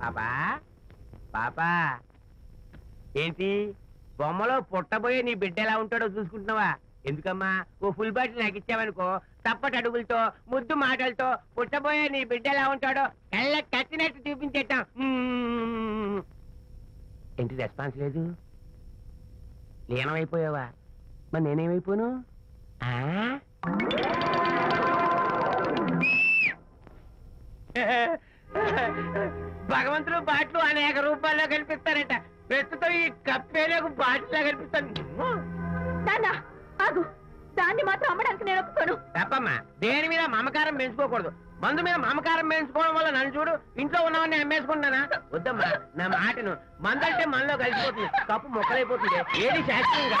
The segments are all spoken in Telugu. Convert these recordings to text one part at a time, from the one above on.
పాపా పాపా ఏంటి? బొమ్మలో పుట్టబోయే నీ బిడ్డ ఎలా ఉంటాడో చూసుకుంటున్నావా? ఎందుకమ్మా? ఓ ఫుల్ బాటిల్ నాకు ఇచ్చావనుకో తప్పటి అడుగులతో ముద్దు మాటలతో పుట్టబోయే నీ బిడ్డ ఎలా ఉంటాడో కళ్ళ కట్టినట్టు చూపించేటాం ఏంటి రెస్పాన్స్ లేదు? లీనమైపోయావా? మరి నేనేమైపోను? భగవంతుడు బాట్లు అనేక రూపాల్లో కనిపిస్తారట. ప్రస్తుతం ఈ కప్పేలకు బాటిలా కనిపిస్తాను. నాన్న ఆగు. దాన్ని మాత్రం అమ్మడానికి నేను ఒప్పుకోను. తప్పమ్మా. దేని మీద మమకారం పెంచుకోకూడదు. మందు మీద మమకారం పెంచుకోవడం వల్ల నన్ను చూడు ఇంట్లో ఉన్నవాడిని అమ్మేసుకుంటానా వద్దమ్మా నా మాటను మందంటే మనలో కలిసిపోతుంది కప్పు మొక్కలైపోతుంది ఏది శాస్త్రంగా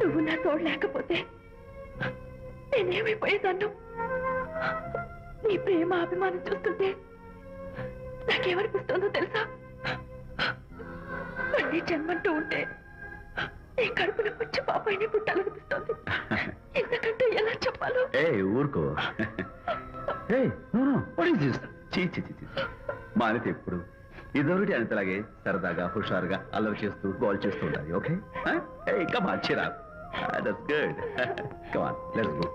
నువ్వు నా తోడు లేకపోతే నేనేమైపోయేదాన్ను? నీ ప్రేమ అభిమానం చూస్తుంటే నాకేమనిపిస్తుందో తెలుసా? మళ్ళీ జన్మంటూ ఉంటే నీ కడుపున వచ్చి పాపాయిని పుట్టాలనిపిస్తుంది. ఎందుకంటే ఎలా చెప్పాలో? ఏ ఊరుకో. ఏ నో నో వాట్ ఎప్పుడు సరదాగా హుషారుగా అల్లరి చేస్తూ గోల్ చేస్తూ ఉండాలి ఓకే? ఇంకా come on చిరా that's good come on let's go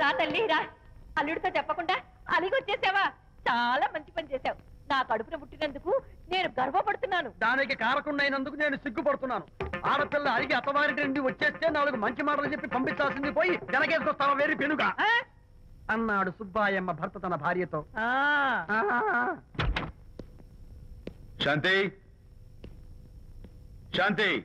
రా తల్లి రా. అల్లుడితో చెప్పకుండా అలిగొచ్చేసావా చాలా మంచి పని చేశావు. నా కడుపున పుట్టినందుకు నేను గర్వపడుతున్నాను. దానికి కారకుండైనందుకు నేను సిగ్గుపడుతున్నాను. ఆడపిల్ల అడిగి అత్తవారి నుండి వచ్చేస్తే నాలుగు మంచి మాటలు చెప్పి పంపించాల్సింది పోయి వెనకేసుకొస్తావా వేరు పెనుగా? ఆ? అన్నాడు సుబ్బాయమ్మ భర్త తన భార్యతో. ఆ. శాంతి. శాంతి.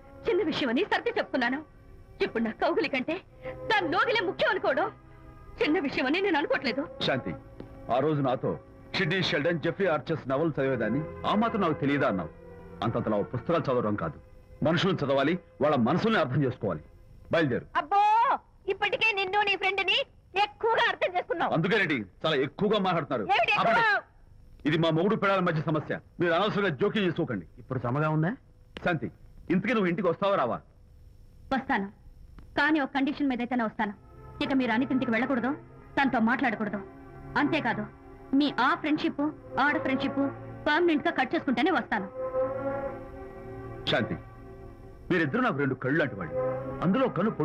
చిన్న విషయమని సర్ది చెప్తున్నాను. ఇప్పుడు నా కౌగులి కంటే దాని లోగిలే ముఖ్యం అనుకోవడం చిన్న విషయమని నేను అనుకోవట్లేదు శాంతి ఆ రోజు నాతో షిడ్నీ షెల్డన్ జెఫ్రీ ఆర్చర్స్ నవలు చదివేదాన్ని ఆ మాత్రం నాకు తెలియదా అన్నావు? అంతంతలా పుస్తకాలు చదవడం కాదు. మనుషులను చదవాలి వాళ్ళ మనసుల్ని అర్థం చేసుకోవాలి. బయలుదేరు. అబ్బో! ఇప్పటికే నిన్ను నీ ఫ్రెండ్ని ఎక్కువగా అర్థం చేసుకున్నావు. అందుకేనండి చాలా ఎక్కువగా మాట్లాడుతున్నారు. ఏమిటి ఎక్కువ? ఆపండి. ఇది మా మొగుడు పిల్లల మధ్య సమస్య. మీరు అనవసరంగా జోక్యం చేసుకోకండి. ఇప్పుడు సమగా ఉందా? శాంతి ఇంతకీ నువ్వు ఇంటికి వస్తావా రావా? వస్తాను. కానీ ఒక కండిషన్ మీద అయితేనే వస్తాను. ఇక మీరు అనితింటికి వెళ్ళకూడదు తనతో మాట్లాడకూడదు. అంతేకాదు మీ ఆ ఫ్రెండ్షిప్ ఆడ ఫ్రెండ్షిప్ పర్మనెంట్గా కట్ చేసుకుంటేనే వస్తాను. శాంతి మీరిద్దరు నాకు రెండు కళ్ళు లాంటి వాళ్ళు. అందులో కను